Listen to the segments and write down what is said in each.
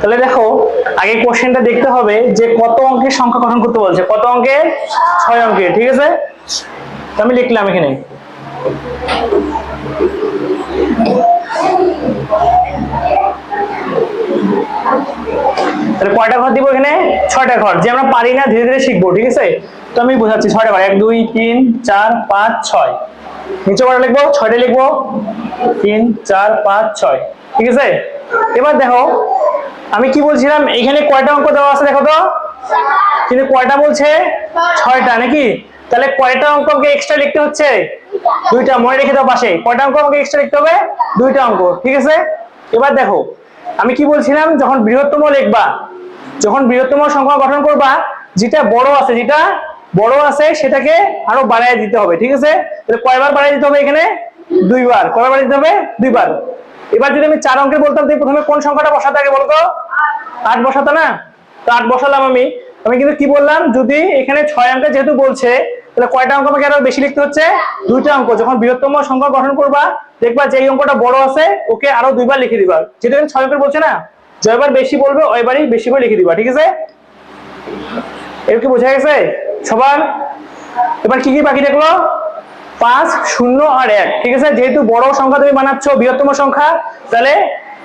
তাহলে দেখো, আগে কোশ্চেনটা দেখতে হবে যে কত অঙ্কের সংখ্যা গঠন করতে বলছে। কত অঙ্কের ছয় অঙ্কের ঠিক আছে? আমি লিখলাম এখানে। কয়টা ঘর দিব এখানে? ছয়টা ঘর। যে আমরা পারি না, ধীরে ধীরে শিখব, ঠিক আছে? তো আমি বোঝাচ্ছি ছয়টা ঘর। এক, দুই, তিন, চার, পাঁচ, ছয়। নিচে কটা লিখব? ছয়টা লিখব? তিন, চার, পাঁচ, ছয়। ঠিক আছে? এবার দেখো, আমি কি বলছিলাম? এখানে কয়টা অঙ্ক দেওয়া আছে দেখো তো? কিন্তু কয়টা বলছে? ছয়টা, নাকি? তাহলে কয়টা অঙ্ক আমাকে এক্সট্রা লিখতে হচ্ছে? দুইটা, মনে রেখে দাও পাশে। কয়টা অঙ্ক আমাকে এক্সট্রা লিখতে হবে? দুইটা অঙ্ক, ঠিক আছে? এবার দেখো, আমি কি বলছিলাম? যখন বৃহত্তম লিখবা, যখন বৃহত্তম সংখ্যা গঠন করবা, যেটা বড় আছে, যেটা বড় আছে, সেটাকে আরও বাড়ায় দিতে হবে, ঠিক আছে? তাহলে কয়বার বাড়ায় দিতে হবে এখানে? দুইবার। কয়বার দিতে হবে? দুইবার। এবার যদি আমি চার অঙ্কের বলতাম তুমি প্রথমে কোন সংখ্যাটা বসাতে আগে বলতো? আট বসাতে না? তো আট বসালাম আমি। আমি কিন্তু কি বললাম? যদি এখানে ছয় অঙ্কে যেহেতু বলছে, তাহলে কয়টা অঙ্ক আমাকে আরও বেশি লিখতে হচ্ছে? দুইটা অঙ্ক। যখন বৃহত্তম সংখ্যা গঠন করবা, দেখবা যে এই অঙ্কটা বড় আছে, ওকে আরও দুইবার লিখে দিবা। যেহেতু এখানে ছয় অঙ্কের বলছে না, জয়বার বেশি বলবে ওইবারই বেশি করে লিখে দিবা, ঠিক আছে? এর কি বোঝা গেছে? সবার? এবার কি কি বাকি দেখল? পাঁচ, শূন্য আর এক, ঠিক আছে? যেহেতু বড় সংখ্যা তুমি বানাচ্ছ, বৃহত্তম সংখ্যা, তাহলে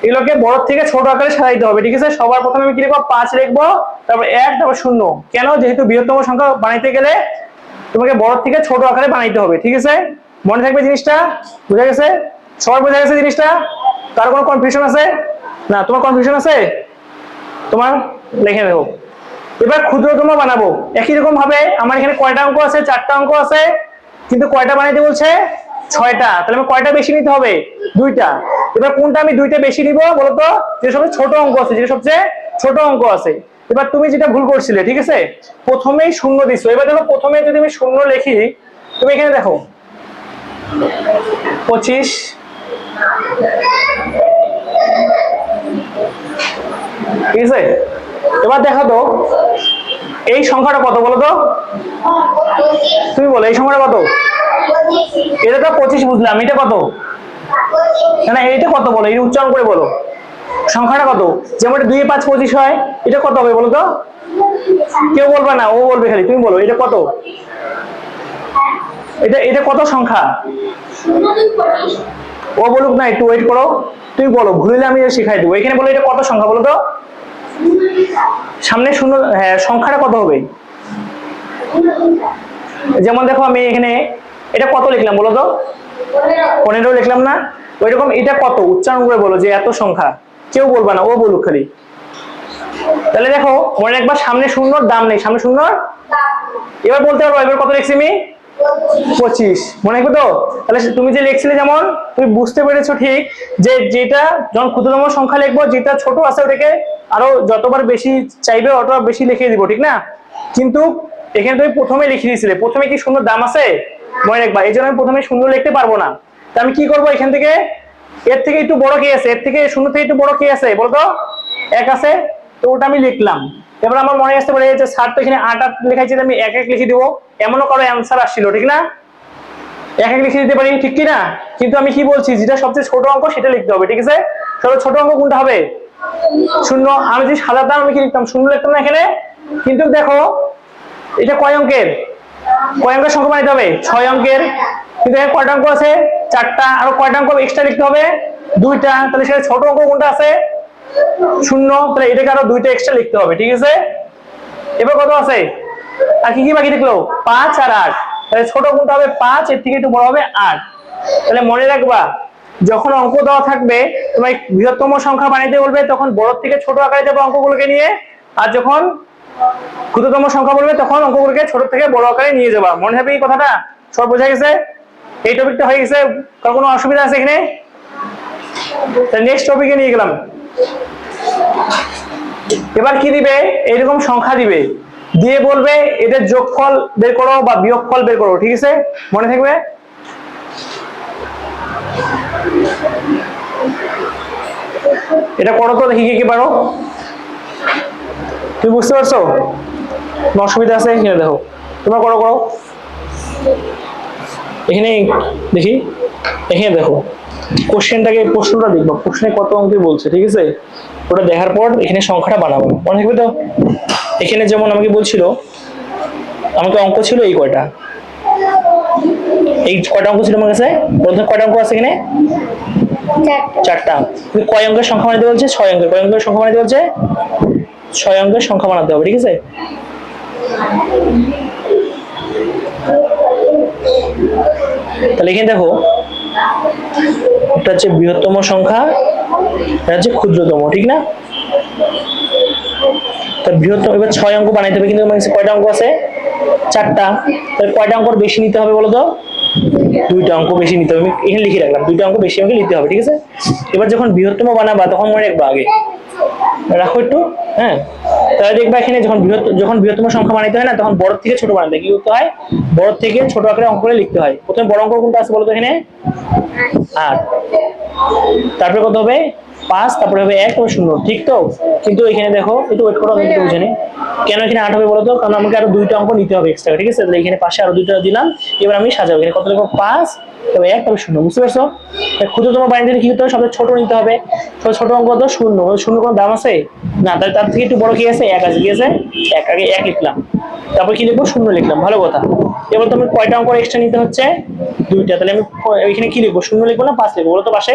এগুলোকে বড় থেকে ছোট আকারে সাজাইতে হবে, ঠিক আছে? সবার প্রথমে আমি কি লিখব? পাঁচ লিখব, তারপর এক, তারপর শূন্য। কেন? যেহেতু বৃহত্তম সংখ্যা বানাইতে গেলে তোমাকে বড় থেকে ছোট আকারে বানাইতে হবে, ঠিক আছে? মনে থাকবে জিনিসটা? বুঝা গেছে? সবার বোঝা গেছে জিনিসটা? কার কোনো কনফিউশন আছে? না, তোমার কনফিউশন আছে? তোমার লিখে দেখো এবার ক্ষুদ্রতম বানাবো। একই রকম ভাবে আমার এখানে কয়টা অঙ্ক আছে? চারটা অঙ্ক আছে। কিন্তু কয়টা বানাইতে বলছে? ছয়টা। তাহলে আমার কয়টা বেশি নিতে হবে? দুইটা। এবার কোনটা আমি দুইটা বেশি নিব বলতো? যে সবচেয়ে ছোট অঙ্ক আছে যেটা সবচেয়ে ছোট অঙ্ক আছে। এবার তুমি যেটা ভুল করছিলে, ঠিক আছে? প্রথমেই শূন্য দিছো। এবার দেখো, প্রথমে যদি আমি শূন্য লিখি, তুমি এখানে দেখো। পঁচিশ। ঠিক আছে? এবার দেখো তো এই সংখ্যাটা কত বলো তো? তুমি বলো, এই সংখ্যাটা কত? এটা তো পঁচিশ বুঝলাম, এটা কত? না এটা কত বলো? এটা উচ্চারণ করে বলো। সংখ্যাটা কত? যেমন দুই, পাঁচ, পঁচিশ হয়, এটা কত হবে বলো তো? কেউ বলবে না, ও বলবে খালি, তুমি বলো, এটা কত? এটা এটা কত সংখ্যা? ও বলুক না, একটু ওয়েট করো। তুমি বলো, ভুলে আমি শিখাই দেবো। এখানে বলো, এটা কত সংখ্যা বলো তো? সামনে শূন্য হ্যাঁ সংখ্যাটা কত হবে? যেমন দেখো আমি এখানে, এটা কত লিখলাম বলো তো? পনেরো লিখলাম না? ওই রকম এটা কত? উচ্চারণ করে বলো যে এত সংখ্যা। কেউ বলবা না, ও বলুক খালি। তাহলে দেখো, মনে একবার সামনে শূন্যর দাম নেই। সামনে শূন্য এবার বলতে পারব, এবার কত লিখছি আমি? পঁচিশ। মনে তো? তাহলে তুমি যে লিখছিলে যেমন, তুমি বুঝতে পেরেছ ঠিক যে যেটা যখন ক্ষুদ্রতম সংখ্যা লিখব, যেটা ছোট আছে ওটাকে আরও যতবার বেশি চাইবে, অতবার বেশি লিখে দিব, ঠিক না? কিন্তু এখানে তুমি প্রথমে লিখে দিয়েছিলে। প্রথমে কি সুন্দর দাম আছে? মনে রাখবা। এই জন্য আমি প্রথমে সুন্দর লিখতে পারব না। তা আমি কি করব এখান থেকে? এর থেকে একটু বড় কে আছে? এর থেকে শূন্য থেকে একটু বড় কে আছে? বলতো এক আছে। তো ওটা আমি লিখলাম। এবার আমার মনে আসতে পারে যে স্যার তো এখানে আট আট লেখাইছে আমি এক এক লিখে দিব। এমনও কারও অ্যান্সার আসছিল, ঠিক না? এক এক লিখে দিতে পারি, ঠিক কি না কিন্তু আমি কি বলছি, যেটা সবচেয়ে ছোট অঙ্ক সেটা লিখতে হবে, ঠিক আছে? সবচেয়ে ছোট অঙ্ক কোনটা হবে? শূন্য। আমি যদি সাদা দাম আমি কি লিখতাম, শূন্য লিখতাম না এখানে? কিন্তু দেখো, এটা কয় অঙ্কের? কয় অঙ্কের সংখ্যা বানাইতে হবে? ছয় অঙ্কের। কিন্তু এখানে কয়টা অঙ্ক আছে? চারটা। আরও কয়টা অঙ্ক এক্সট্রা লিখতে হবে? দুইটা। তাহলে সেটা ছোট অঙ্ক কোনটা আছে? শূন্য, তাহলে এটাকে আরও দুইটা এক্সট্রা লিখতে হবে, ঠিক আছে? এবার কত আছে? আর কি কি বাকি থাকল পাঁচ আর আট। তাহলে ছোট কোনটা হবে পাঁচ, এর থেকে একটু বড় হবে আট। তাহলে মনে রাখবা, যখন অঙ্ক দেওয়া থাকবে তোমার বৃহত্তম সংখ্যা বানাইতে বলবে, তখন বড় থেকে ছোট আকারে যাবে অঙ্কগুলোকে নিয়ে। আর যখন ক্ষুদ্রতম সংখ্যা বলবে, তখন অঙ্কগুলোকে ছোট থেকে বড় আকারে নিয়ে যাবা। মনে হবে এই কথাটা? সব বোঝা গেছে? এই টপিকটা হয়ে গেছে? কার কোনো অসুবিধা আছে এখানে? নেক্সট টপিকে নিয়ে গেলাম। এবার কি দিবে? এরকম সংখ্যা দিবে। দিয়ে বলবে, এদের যোগফল বের করো বা বিয়োগফল বের করো, ঠিক আছে? মনে থাকবে? এটা করো তো, দেখি কি পারো। তুমি বুঝতে পারছ? অসুবিধা আছে? এখানে দেখো। তোমরা করো করো। এখানে দেখি। এখানে দেখো। কোশ্চেনটাকে প্রশ্নটা দেখব। প্রশ্নে কত অঙ্কে বলছে ঠিক আছে? ওটা দেখার পর এখানে সংখ্যাটা বানাবো। মনে থাকবে তো? এখানে যেমন আমাকে বলছিল আমাকে অঙ্ক ছিল এই কয়টা? এই কয়টা অঙ্ক ছিল আমার কাছে? প্রথমে কয়টা অঙ্ক আছে এখানে? চারটা। কিন্তু কয় অঙ্কের সংখ্যা বানাতে বলছে? ছয় অঙ্কের। কয় অঙ্কের সংখ্যা বানাতে বলছে? ছয় অঙ্কের সংখ্যা বানাতে হবে ঠিক আছে? তাহলে এখানে দেখো এটা হচ্ছে বৃহত্তম সংখ্যা এটা হচ্ছে ক্ষুদ্রতম, ঠিক না? তো বৃহত্তম, এবার ছয় অঙ্ক বানাইতে হবে, কিন্তু কয়টা অঙ্ক আছে? চারটা। তাহলে কয়টা অঙ্ক বেশি নিতে হবে বলতো দুইটা অঙ্ক বেশি নিতে হবে। এখানে লিখে রাখলাম, দুইটা অঙ্ক বেশি আমাকে নিতে হবে, ঠিক আছে? এবার যখন বৃহত্তম বানাবা, তখন মনে রাখবা আগে। রাখো একটু হ্যাঁ? তাহলে দেখবা এখানে যখন বৃহৎ যখন বৃহত্তম সংখ্যা বানাইতে হয় না, তখন বড় থেকে ছোট বানাতে কি করতে হয়? বড় থেকে ছোট আকারে অঙ্ক করে লিখতে হয়। প্রথমে বড় অঙ্ক কোনটা আছে বলতো এখানে? আট। তারপরে কত হবে? পাঁচ, তারপরে হবে এক তারপরে শূন্য, ঠিক তো? কিন্তু এখানে দেখো, একটু ওয়েট করো, আমি বুঝে নিই। কেন এখানে আট হবে বলতো কারণ আমাকে আরও দুইটা অঙ্ক নিতে হবে এক্সট্রা ঠিক আছে? তাহলে এখানে পাশে আরও দুইটা দিলাম, এবার আমি সাজাবো। এখানে কত লিখব? পাঁচ তবে এক তবে শূন্য, বুঝতে পারছ? ক্ষুদ্রতম বাণিজ্য কি করতে হবে? সবচেয়ে ছোট নিতে হবে। তো ছোট অঙ্ক তো শূন্য। শূন্য কোনো দাম আছে? না, তাহলে তার থেকে একটু বড় কি আছে? এক আছে কি আছে? এক, আগে এক লিখলাম। তারপর কি লিখব? শূন্য লিখলাম, ভালো কথা। এবার তুমি কয়টা অঙ্ক এক্সট্রা নিতে হচ্ছে? দুইটা। তাহলে আমি এখানে কি লিখব? শূন্য লিখব না পাঁচ লিখব? বলো তো পাশে।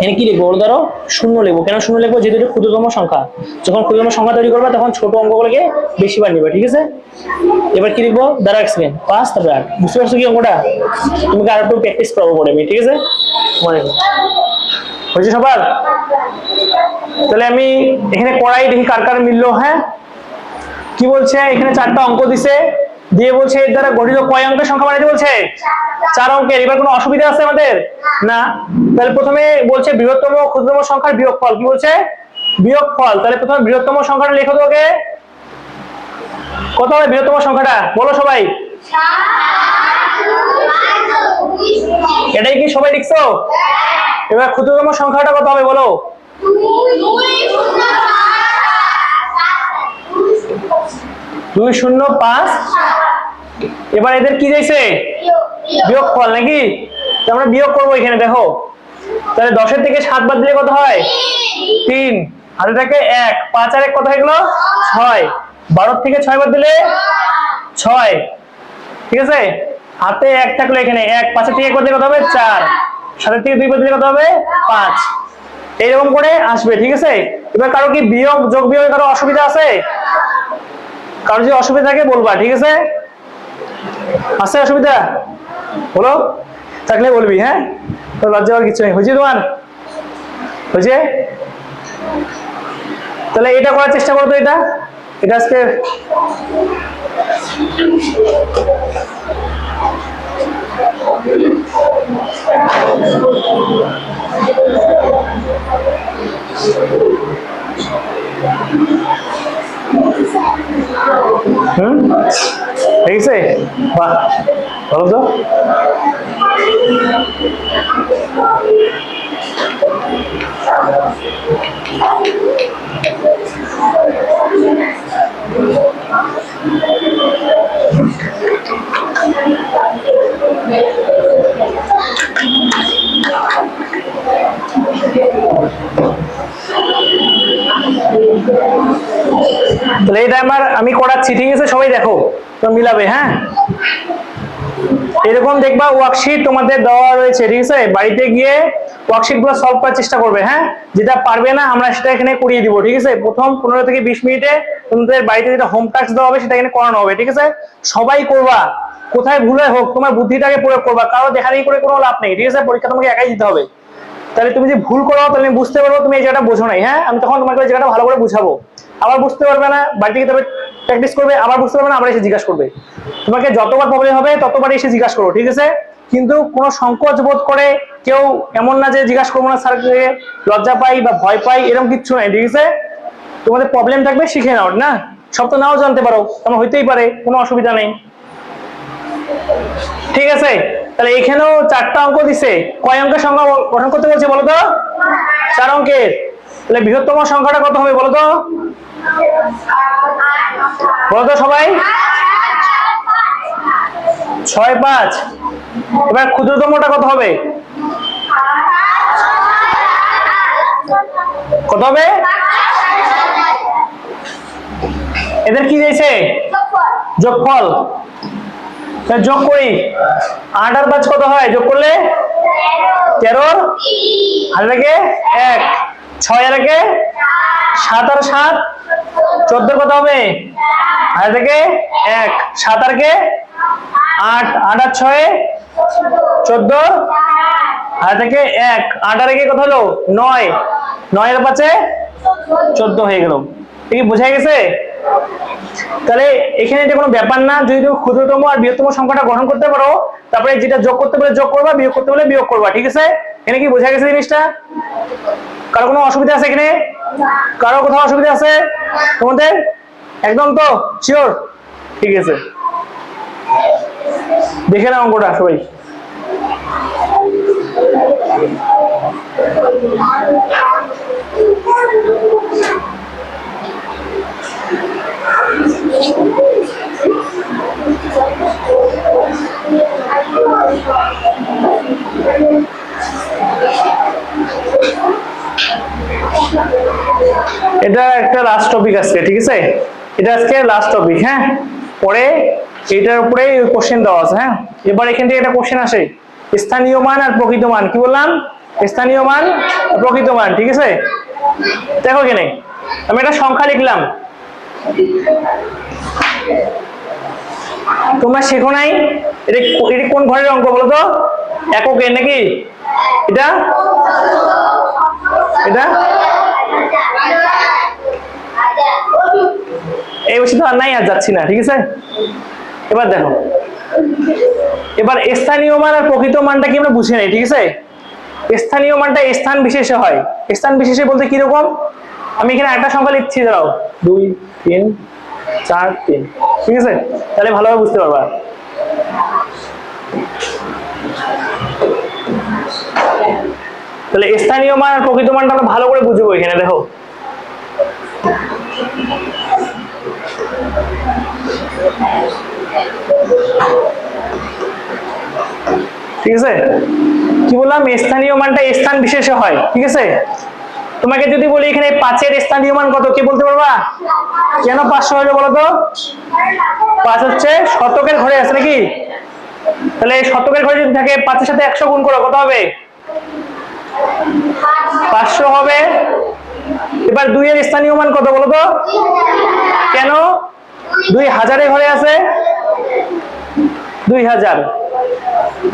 এখানে কি লিখব বলো ধরো? শূন্য লিখব। কেন শূন্য লিখব? যেহেতু এটা ক্ষুদ্রতম সংখ্যা। যখন ক্ষুদ্রতম সংখ্যা তৈরি করবে, তখন ছোট অঙ্কগুলোকে বেশি বার নিবে, ঠিক আছে? এবার কি লিখব? দাঁড়া এক সেকেন্ড পাঁচ তারপরে আট বুঝতে পারছ কি অঙ্কটা? তোমাকে আর একটু প্র্যাকটিস করব পরে আমি, ঠিক আছে? মনে। হয়েছে সবার? তাহলে আমি এখানে কড়াই দেখি কার কার মিললো হ্যাঁ? কি বলছে? এখানে চারটা অঙ্ক দিছে। দিয়ে বলছে এর দ্বারা গঠিত কয় অঙ্কের সংখ্যা বানাইতে বলছে? চার অঙ্কের। এবার কোনো অসুবিধা আছে আমাদের? না। তাহলে প্রথমে বলছে বৃহত্তম ক্ষুদ্রতম সংখ্যার বিয়োগফল। কি বলছে? বিয়োগফল। তাহলে প্রথমে বৃহত্তম সংখ্যাটা লেখো তোকে কত হবে বৃহত্তম সংখ্যাটা? বলো সবাই। এটাই কি সবাই লিখছো? এবার ক্ষুদ্রতম সংখ্যাটা কত হবে বলো? দুই শূন্য, পাঁচ। এবার এদের কি দিয়েছে বিয়োগফল নাকি? তো আমরা বিয়োগ করব এখানে, দেখো। তাহলে দশের থেকে সাত বাদ দিলে কত হয়? তিন। হাতে থাকে এক। পাঁচ আর এক কত হয়ে গেলো ছয়। বারোর থেকে ছয় বাদ দিলে ছয়। ঠিক আছে? হাতে এক থাকল এখানে, এক। পাঁচের থেকে এক বাদ দিলে কত হবে? চার। সাতের থেকে দুই বাদ দিলে কত হবে? পাঁচ। এইরকম করে আসবে, ঠিক আছে? এবার কারও কি বিয়োগ, যোগ বিয়োগ কারও অসুবিধা আছে? কারও যদি অসুবিধা থাকে বলবা, ঠিক আছে? আছে অসুবিধা? বলো, থাকলে বলবি হ্যাঁ? তো লজ্জা হওয়ার কিছু নেই। হয়েছে তোমার? হয়েছে? তাহলে এটা করার চেষ্টা করো তো এটা। এটা আজকে হুম? ঠিক আছে বাহ বলো তো। তাহলে এটা আমার আমি করাচ্ছি, ঠিক আছে? সবাই দেখো তো মিলাবে হ্যাঁ? এরকম দেখবা ওয়ার্কশিট তোমাদের দেওয়া রয়েছে, ঠিক আছে? বাড়িতে গিয়ে ওয়ার্কশিটগুলো সলভ করার চেষ্টা করবে হ্যাঁ? যেটা পারবে না, আমরা সেটা এখানে করিয়ে দিব, ঠিক আছে? প্রথম পনেরো থেকে বিশ মিনিটে তোমাদের বাড়িতে যেটা হোম টাস্ক দেওয়া হবে, সেটা এখানে করানো হবে, ঠিক আছে? সবাই করবা, কোথায় ভুলে হোক, তোমার বুদ্ধিটাকে প্রয়োগ করবা, কারও দেখাদেখি করে কোনো লাভ নেই, ঠিক আছে? পরীক্ষা তোমাকে একাই দিতে হবে। তাহলে তুমি যে ভুল করো, তাহলে আমি বুঝতে পারব তুমি এই জায়গাটা বোঝো নাই হ্যাঁ? আমি তখন তোমাকে জায়গাটা ভালো করে বুঝাবো। আবার বুঝতে পারবে না বাড়ি থেকে তবে প্র্যাকটিস করবে, আবার বুঝতে পারবে না, আবার এসে জিজ্ঞাসা করবে। তোমাকে যতবার প্রবলেম হবে ততবার এসে জিজ্ঞাসা করো, ঠিক আছে? কিন্তু কোনো সংকোচ বোধ করে কেউ এমন না যে জিজ্ঞাসা করব না, স্যারকে লজ্জা পাই বা ভয় পাই, এরকম কিচ্ছু নাই, ঠিক আছে? তোমাদের প্রবলেম থাকবে, শিখে নাও, না? সব তো নাও জানতে পারো তেমন হইতেই পারে, কোনো অসুবিধা নেই। ঠিক আছে? তাহলে এখানেও চারটা অঙ্ক দিছে। কয় অঙ্কের সংখ্যা গঠন করতে বলছে বলো তো? চার অঙ্কের। তাহলে বৃহত্তম সংখ্যাটা কত হবে বলো তো? বলো তো সবাই। ছয় পাঁচ। এবার ক্ষুদ্রতমটা কত হবে? কত হবে? এদের কি দিয়েছে যোগফল। যোগ করি। আট আর পাঁচ কত হয়? যোগ করলে? তেরো। আর একে। ছয় আর সাত আর সাত? চোদ্দ কত হবে? আর থেকে এক। সাত আর কে? আট। আট আর ছয়? চোদ্দ। আর থেকে এক। আট আর কত হলো? নয়। নয় আর পাঁচে? চোদ্দ হয়ে গেল। কি বোঝা গেছে? তাহলে এখানে এটা কোনো ব্যাপার না। যদি তুমি ক্ষুদ্রতম আর বৃহত্তম সংখ্যাটা গ্রহণ করতে পারো, তারপরে যেটা যোগ করতে পারলে যোগ করবা। বিয়োগ করতে পারলে বিয়োগ করবা। ঠিক আছে? এখানে কি বোঝা গেছে জিনিসটা? কারও কোনো অসুবিধা আছে এখানে? কারও কোথাও অসুবিধা আছে? তোমাদের? একদম তো? শিওর ঠিক আছে। দেখে নাও অঙ্কটা সবাই। এটা একটা লাস্ট টপিক আজকে, ঠিক আছে? এটা আজকে লাস্ট টপিক হ্যাঁ? পরে এটার উপরে কোশ্চেন দেওয়া আছে হ্যাঁ? এবার এখান থেকে একটা কোশ্চেন আসে। স্থানীয় মান আর প্রকৃত মান, কি বললাম? স্থানীয় মান প্রকৃত মান, ঠিক আছে? দেখো এখানে, আমি একটা সংখ্যা লিখলাম। তোমরা শেখো নাই? এটা এটা কোন ঘরের অঙ্ক বলো তো এককের নাকি? এটা এটা? এই তো আর নাই, আর যাচ্ছি না, ঠিক আছে? এবার দেখো। এবার স্থানীয় মান আর প্রকৃত মানটা কি আমরা বুঝে নেই, ঠিক আছে? স্থানীয় মানটা স্থান বিশেষে হয়। স্থান বিশেষে বলতে কীরকম আমি এখানে একটা সংখ্যা লিখছি, দাঁড়াও। দুই, তিন, চার, তিন। ঠিক আছে? তাহলে ভালোভাবে বুঝতে পারবা। তাহলে স্থানীয় মান আর প্রকৃত মানটা আমরা ভালো করে বুঝব এখানে, দেখো। ঠিক আছে? কি বললাম? স্থানীয় মানটা স্থান বিশেষে হয়, ঠিক আছে? তোমাকে যদি বলি এখানে পাঁচের স্থানীয় মান কত, কি বলতে পারবা? কেন পাঁচশো হলো বলো তো? পাঁচ হচ্ছে শতকের ঘরে আছে নাকি? তাহলে শতকের ঘরে যদি থাকে, পাঁচের সাথে একশো গুণ করো, কত হবে? পাঁচশো হবে। এবার দুইয়ের স্থানীয় মান কত বলো তো? কেন? দুই হাজারের ঘরে আছে। দুই হাজার।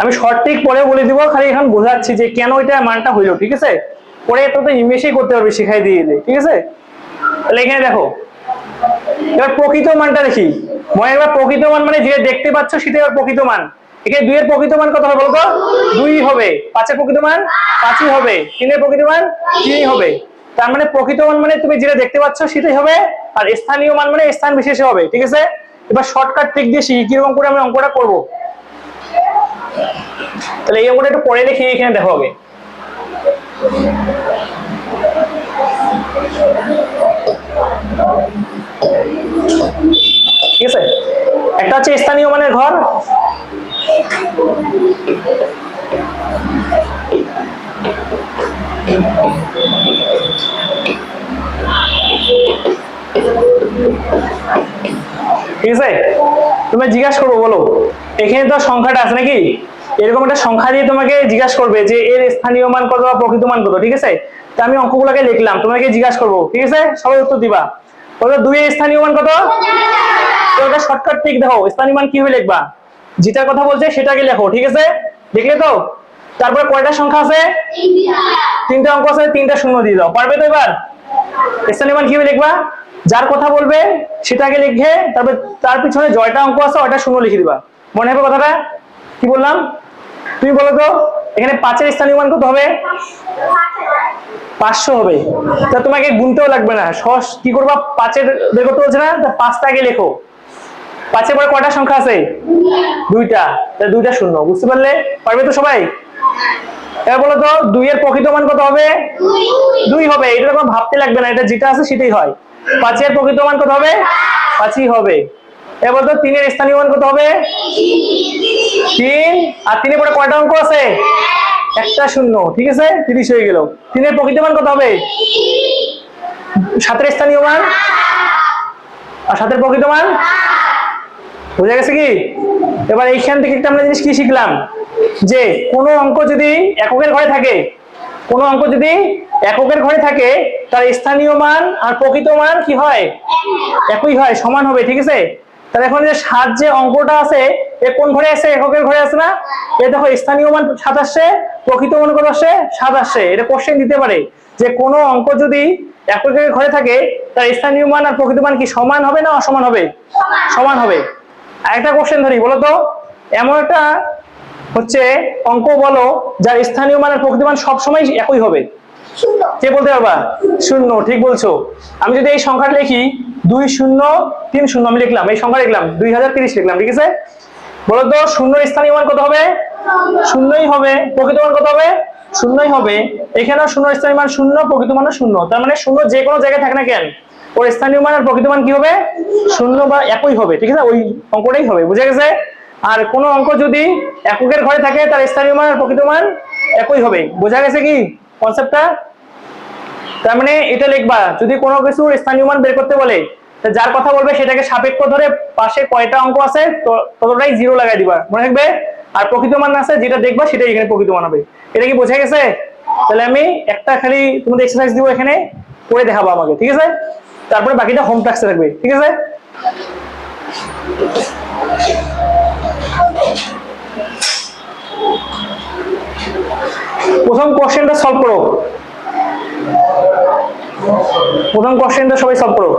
আমি সঠিক পরে বলে দিব, খালি এখন বোঝাচ্ছি যে কেন এটা মানটা হইল, ঠিক আছে? পরে তো তো ইংলিশেই করতে পারবে, শিখাই দিয়ে দিলে, ঠিক আছে? তাহলে এখানে দেখো, এবার প্রকৃত মানটা দেখি। মনে এবার প্রকৃত মান মানে যে দেখতে পাচ্ছ সেটা এবার প্রকৃত মান। এখানে দুইয়ের প্রকৃত মান কত হবে বলতো? দুই হবে। পাঁচের প্রকৃত মান পাঁচই হবে। তিনের প্রকৃত মান তিনই হবে। তার মানে প্রকৃত মান মানে তুমি যেটা দেখতে পাচ্ছ সেটাই হবে আর স্থানীয় মান মানে স্থান বিশেষে হবে, ঠিক আছে? এবার শর্টকাট ট্রিক দিয়ে শিখি, কীরকম করে আমি অঙ্কটা করব। তাহলে এই অঙ্কটা একটু পরে লিখি এখানে দেখো আগে। ঠিক আছে? একটা হচ্ছে স্থানীয় মানের ঘর ঠিক আছে? তুমি জিজ্ঞাসা করব বলো। এখানে তো সংখ্যাটা আছে নাকি? এরকম একটা সংখ্যা দিয়ে তোমাকে জিজ্ঞাসা করবে যে এর স্থানীয় মান কত বা প্রকৃত মান কত ঠিক আছে? তা আমি অঙ্কগুলোকে লিখলাম তোমাকে জিজ্ঞাসা করব ঠিক আছে? সবাই উত্তর দিবা। বলো দুই এর স্থানীয় মান কত? তো এটা শর্টকাট ঠিক দেখো স্থানীয় মান কীভাবে লিখবা? যেটার কথা বলছে সেটাকে লেখো, ঠিক আছে? দেখলে তো? তারপরে কয়টা সংখ্যা আছে? তিনটা অঙ্ক আছে, তিনটা শূন্য দিয়ে দাও। পারবে তো এবার? স্থানীয় মান কীভাবে লিখবা? যার কথা বলবে সেটাকে লিখে, তারপর তার পিছনে জয়টা অঙ্ক আছে, ওটা শূন্য লিখে দিবা। মনে হবে কথাটা? কি বললাম? তুমি বলো তো, এখানে পাঁচের স্থানীয় মান কত হবে? পাঁচশো হবে। তা তোমাকে গুনতেও লাগবে না। সস কি করবা? পাঁচের বের করতে বলছে না? তা পাঁচটা আগে লেখো। পাঁচের পরে কয়টা সংখ্যা আছে? দুইটা। তা দুইটা শূন্য। বুঝতে পারলে? পারবে তো সবাই? এবার বলো তো, দুইয়ের প্রকৃত মান কত হবে? দুই হবে। এটা কোনো ভাবতে লাগবে না। এটা যেটা আছে সেটাই হয়। পাঁচের প্রকৃত মান কত হবে? পাঁচই হবে। এবার তো, তিনের স্থানীয় মান কত হবে? তিন। আর তিনে পরে কয়টা অঙ্ক আছে? একটা শূন্য। ঠিক আছে? তিরিশ হয়ে গেল। তিনের প্রকৃত মান কত হবে? সাতের স্থানীয় মান? আর সাতের প্রকৃত মান? বুঝা গেছে কি? এবার এইখান থেকে একটা আমরা জিনিস কি শিখলাম? যে কোনো অঙ্ক যদি এককের ঘরে থাকে, কোনো অঙ্ক যদি এককের ঘরে থাকে, তার স্থানীয় মান আর প্রকৃত মান কি হয়? একই হয়, সমান হবে, ঠিক আছে? তাহলে এখন যে সাত যে অঙ্কটা আছে, এ কোন ঘরে আছে? এককের ঘরে আছে না? এ দেখো, স্থানীয় মান সাত আসছে, প্রকৃত মান কত আসছে? সাত আসছে। এটা কোশ্চেন দিতে পারে। যে কোনো অঙ্ক যদি এককের ঘরে থাকে, তার স্থানীয় মান আর প্রকৃত মান কি সমান হবে না অসমান হবে? সমান হবে। আরেকটা কোশ্চেন ধরি বলো তো? এমন একটা হচ্ছে অঙ্ক বলো যার স্থানীয় মান আর প্রকৃত মান সবসময় একই হবে। কে বলতে পারবা? শূন্য ঠিক বলছো। আমি যদি এই সংখ্যাটা লিখি দুই শূন্য তিন শূন্য আমি লিখলাম এই সংখ্যা লিখলাম দুই হাজার তিরিশ লিখলাম ঠিক আছে? বলো তো শূন্য স্থানীয় মান কত হবে? শূন্যই হবে। প্রকৃত মান কত হবে? শূন্যই হবে। এখানেও শূন্য স্থানীয় মান শূন্য প্রকৃত মান শূন্য। তার মানে শূন্য যে কোনো জায়গায় থাকে না কেন। ওর স্থানীয় মান আর প্রকৃত মান কি হবে? শূন্য বা একই হবে, ঠিক আছে? ওই অঙ্কটাই হবে, বুঝে গেছে? আর কোন অঙ্ক যদি এককের ঘরে থাকে, তার স্থানীয় মান আর প্রকৃত মান একই হবে, বোঝা গেছে কি কনসেপ্টটা তার মানে এটা লিখবা, যদি কোনো কিছুর স্থানীয় মান বের করতে বলে যার কথা বলবে সেটাকে সাপেক্ষ ধরে পাশে কয়টা অঙ্ক আছে ততটাই জিরো লাগাই দিবা, মনে থাকবে? আর প্রকৃত মান আছে, যেটা দেখবা সেটাই এখানে প্রকৃত মান হবে, এটা কি বোঝা গেছে? তাহলে আমি একটা খালি তোমাদের এক্সারসাইজ দিব এখানে, করে দেখাবো আমাকে, ঠিক আছে? তারপরে বাকিটা হোম টাস্কে থাকবে, ঠিক আছে? প্রথম কোশ্চেনটা সলভ করো। প্রথম কোশ্চেনটা সবাই সলভ করো।